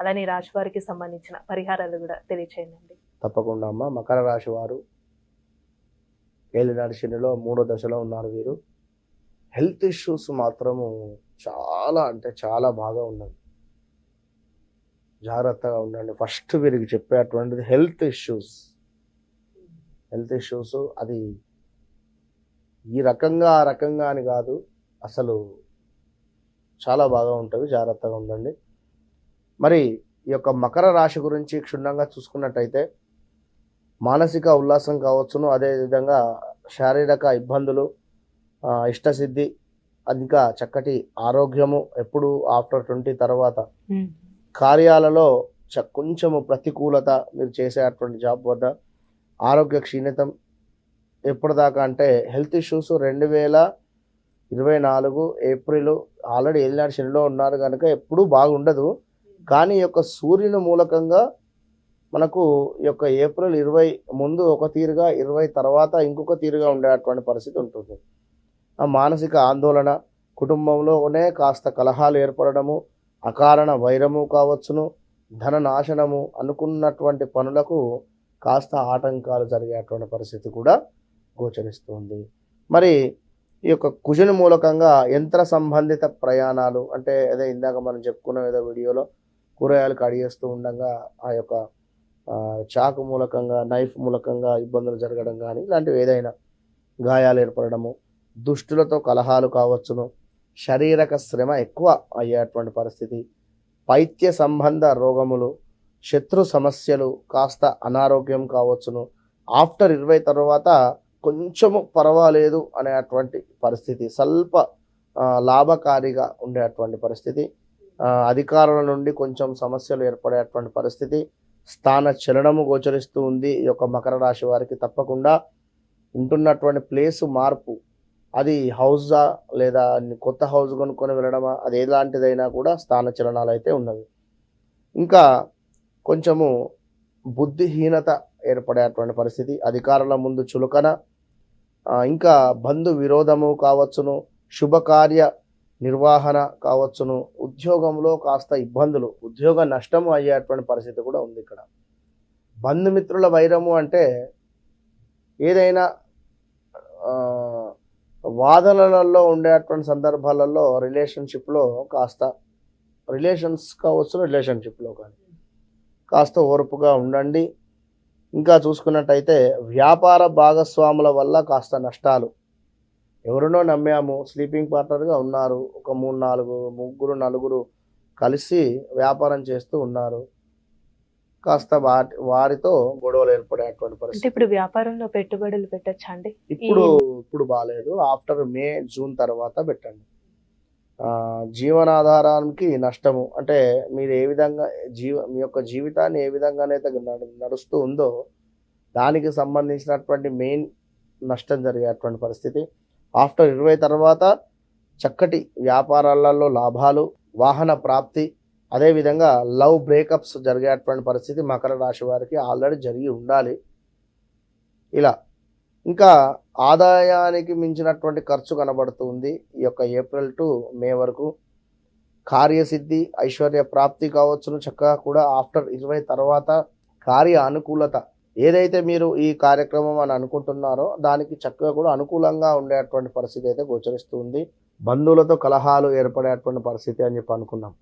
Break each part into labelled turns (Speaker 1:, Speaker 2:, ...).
Speaker 1: అలానే ఈ రాశి వారికి సంబంధించిన పరిహారాలు కూడా తెలియచేయండి.
Speaker 2: తప్పకుండా అమ్మ. మకర రాశి వారు ఏలినాడు శనిలో మూడో దశలో ఉన్నారు వీరు. హెల్త్ ఇష్యూస్ మాత్రము చాలా అంటే చాలా బాగా ఉన్నది జాగ్రత్తగా ఉండండి. ఫస్ట్ వీరికి చెప్పేటువంటిది హెల్త్ ఇష్యూస్. హెల్త్ ఇష్యూస్ అది ఈ రకంగా ఆ రకంగా అని కాదు. అసలు చాలా బాగా ఉంటుంది. జాగ్రత్తగా ఉండండి. మరి ఈ యొక్క మకర రాశి గురించి క్షుణ్ణంగా చూసుకున్నట్టయితే మానసిక ఉల్లాసం కావచ్చును అదేవిధంగా శారీరక ఇబ్బందులు ఇష్టసిద్ధి ఇంకా చక్కటి ఆరోగ్యము ఎప్పుడు ఆఫ్టర్ ట్వంటీ తర్వాత. కార్యాలలో చ కొంచెము ప్రతికూలత మీరు చేసేటువంటి జాబ్ వద్ద ఆరోగ్య క్షీణితం ఎప్పటిదాకా అంటే హెల్త్ ఇష్యూస్ రెండు వేల ఇరవై నాలుగు ఏప్రిల్ ఆల్రెడీ ఏలినాడు శనిలో ఉన్నారు కనుక ఎప్పుడూ బాగుండదు. కానీ ఈ యొక్క సూర్యుని మూలకంగా మనకు ఈ యొక్క ఏప్రిల్ ఇరవై ముందు ఒక తీరుగా ఇరవై తర్వాత ఇంకొక తీరుగా ఉండేటువంటి పరిస్థితి ఉంటుంది. ఆ మానసిక ఆందోళన కుటుంబంలోనే కాస్త కలహాలు ఏర్పడడము అకారణ వైరము కావచ్చును ధన నాశనము అనుకున్నటువంటి పనులకు కాస్త ఆటంకాలు జరిగేటువంటి పరిస్థితి కూడా గోచరిస్తుంది. మరి ఈ యొక్క కుజుని మూలకంగా యంత్ర సంబంధిత ప్రయాణాలు అంటే అదే ఇందాక మనం చెప్పుకున్న ఏదో వీడియోలో కూరగాయలు కడిగేస్తూ ఉండగా ఆ యొక్క చాకు మూలకంగా నైఫ్ మూలకంగా ఇబ్బందులు జరగడం కానీ ఇలాంటివి ఏదైనా గాయాలు ఏర్పడడము దుష్టులతో కలహాలు కావచ్చును శారీరక శ్రమ ఎక్కువ అయ్యేటువంటి పరిస్థితి పైత్య సంబంధ రోగములు శత్రు సమస్యలు కాస్త అనారోగ్యం కావచ్చును ఆఫ్టర్ ఇరవై తర్వాత కొంచెము పర్వాలేదు అనేటువంటి పరిస్థితి స్వల్ప లాభకారిగా ఉండేటువంటి పరిస్థితి అధికారుల నుండి కొంచెం సమస్యలు ఏర్పడేటువంటి పరిస్థితి. స్థాన చలనము గోచరిస్తూ ఉంది. ఈ యొక్క మకర రాశి వారికి తప్పకుండా ఉంటున్నటువంటి ప్లేసు మార్పు. అది హౌజా లేదా కొత్త హౌస్ కొనుక్కొని వెళ్ళడమా అది ఎలాంటిదైనా కూడా స్థాన చలనాలు అయితే ఉన్నవి. ఇంకా కొంచెము బుద్ధిహీనత ఏర్పడేటువంటి పరిస్థితి. అధికారుల ముందు చులకన ఇంకా బంధు విరోధము కావచ్చును. శుభకార్య నిర్వహణ కావచ్చును. ఉద్యోగంలో కాస్త ఇబ్బందులు ఉద్యోగ నష్టం అయ్యేటువంటి పరిస్థితి కూడా ఉంది ఇక్కడ. బంధుమిత్రుల వైరము అంటే ఏదైనా వాదనలలో ఉండేటువంటి సందర్భాలలో రిలేషన్షిప్లో కాస్త రిలేషన్స్ కావచ్చు రిలేషన్షిప్లో కానీ కాస్త ఓర్పుగా ఉండండి. ఇంకా చూసుకున్నట్టయితే వ్యాపార భాగస్వాముల వల్ల కాస్త నష్టాలు ఎవరినో నమ్మాము. స్లీపింగ్ పార్ట్నర్గా ఉన్నారు. ఒక మూడు నాలుగు ముగ్గురు నలుగురు కలిసి వ్యాపారం చేస్తూ ఉన్నారు. కాస్త వాటి వారితో గొడవలు ఏర్పడేటువంటి పరిస్థితి.
Speaker 1: ఇప్పుడు వ్యాపారంలో పెట్టుబడులు పెట్టచ్చా అండి?
Speaker 2: ఇప్పుడు ఇప్పుడు బాగాలేదు ఆఫ్టర్ మే జూన్ తర్వాత పెట్టండి. జీవనాధారానికి నష్టము. అంటే మీరు ఏ విధంగా జీవ మీ యొక్క జీవితాన్ని ఏ విధంగానైతే నడు- నడుస్తూ ఉందో దానికి సంబంధించినటువంటి మెయిన్ నష్టం జరిగేటువంటి పరిస్థితి. ఆఫ్టర్ ఇరవై తర్వాత చక్కటి వ్యాపారాలలో లాభాలు వాహన ప్రాప్తి అదేవిధంగా లవ్ బ్రేకప్స్ జరిగేటువంటి పరిస్థితి మకర రాశి వారికి ఆల్రెడీ జరిగి ఉండాలి. ఇలా ఇంకా ఆదాయానికి మించినటువంటి ఖర్చు కనబడుతుంది ఈ యొక్క ఏప్రిల్ టు మే వరకు. కార్యసిద్ధి ఐశ్వర్య ప్రాప్తి కావచ్చును చక్కగా కూడా ఆఫ్టర్ ఇరవై తర్వాత కార్య అనుకూలత ఏదైతే మీరు ఈ కార్యక్రమం అని అనుకుంటున్నారో దానికి చక్కగా కూడా అనుకూలంగా ఉండేటువంటి పరిస్థితి అయితే గోచరిస్తుంది బంధువులతో కలహాలు ఏర్పడేటువంటి పరిస్థితి అని చెప్పి అనుకున్నాం.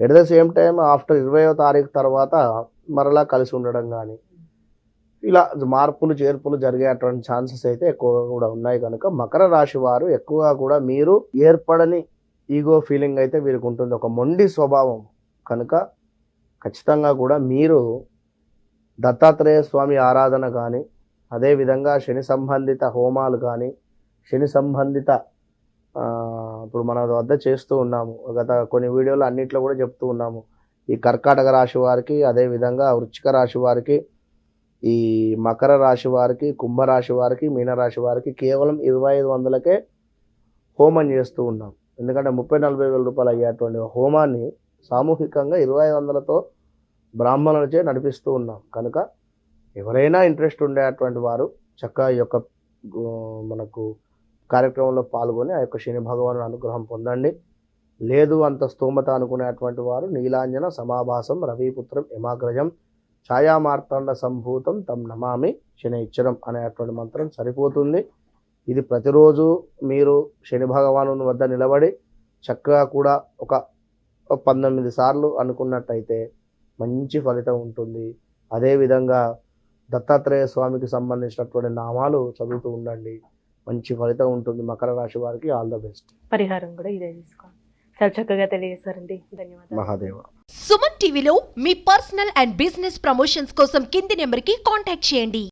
Speaker 2: At the same time after ఇరవయో తారీఖు తర్వాత మరలా కలిసి ఉండడం కానీ ఇలా మార్పులు చేర్పులు జరిగేటువంటి ఛాన్సెస్ అయితే ఎక్కువగా కూడా ఉన్నాయి కనుక మకర రాశి వారు ఎక్కువగా కూడా మీరు ఏర్పడని ఈగో ఫీలింగ్ అయితే వీరికి ఉంటుంది. ఒక మొండి స్వభావం కనుక ఖచ్చితంగా కూడా మీరు దత్తాత్రేయ స్వామి ఆరాధన కానీ అదేవిధంగా శని సంబంధిత హోమాలు కానీ శని సంబంధిత ఇప్పుడు మన వద్ద చేస్తూ ఉన్నాము. గత కొన్ని వీడియోలు అన్నిట్లో కూడా చెప్తూ ఉన్నాము. ఈ కర్కాటక రాశి వారికి అదేవిధంగా వృచ్చిక రాశి వారికి ఈ మకర రాశి వారికి కుంభరాశి వారికి మీనరాశి వారికి కేవలం ఇరవై ఐదు వందలకే హోమం చేస్తూ ఉన్నాం. ఎందుకంటే ముప్పై నలభై వేల రూపాయలు అయ్యేటువంటి హోమాన్ని సామూహికంగా ఇరవై ఐదు వందలతో బ్రాహ్మణులచే నడిపిస్తూ ఉన్నాం. కనుక ఎవరైనా ఇంట్రెస్ట్ ఉండేటువంటి వారు చక్కగా ఈ యొక్క మనకు కార్యక్రమంలో పాల్గొని ఆ యొక్క శని భగవాను అనుగ్రహం పొందండి. లేదు అంత స్తోమత అనుకునేటువంటి వారు నీలాంజన సమాభాసం రవిపుత్రం యమాగ్రజం ఛాయామార్తాండ సంభూతం తమ్ నమామి శనిచ్చరం అనేటువంటి మంత్రం సరిపోతుంది. ఇది ప్రతిరోజు మీరు శని భగవాను వద్ద నిలబడి చక్కగా కూడా ఒక ఒక పంతొమ్మిది సార్లు అనుకున్నట్టయితే మంచి ఫలితం ఉంటుంది. అదేవిధంగా దత్తాత్రేయ స్వామికి సంబంధించినటువంటి నామాలు చదువుతూ ఉండండి. మంచి ఫలితం ఉంటుంది మకర రాశి వారికి. All the best.
Speaker 1: పరిహారం కూడా ఇదే తీసుకోండి చాలా చక్కగా తెలియజేశారండి. ధన్యవాదాలు.
Speaker 2: మహాదేవ.
Speaker 3: సుమన్ టీవీలో మీ పర్సనల్ అండ్ బిజినెస్ ప్రమోషన్స్ కోసం కింది నెంబర్కి కాంటాక్ట్ చేయండి.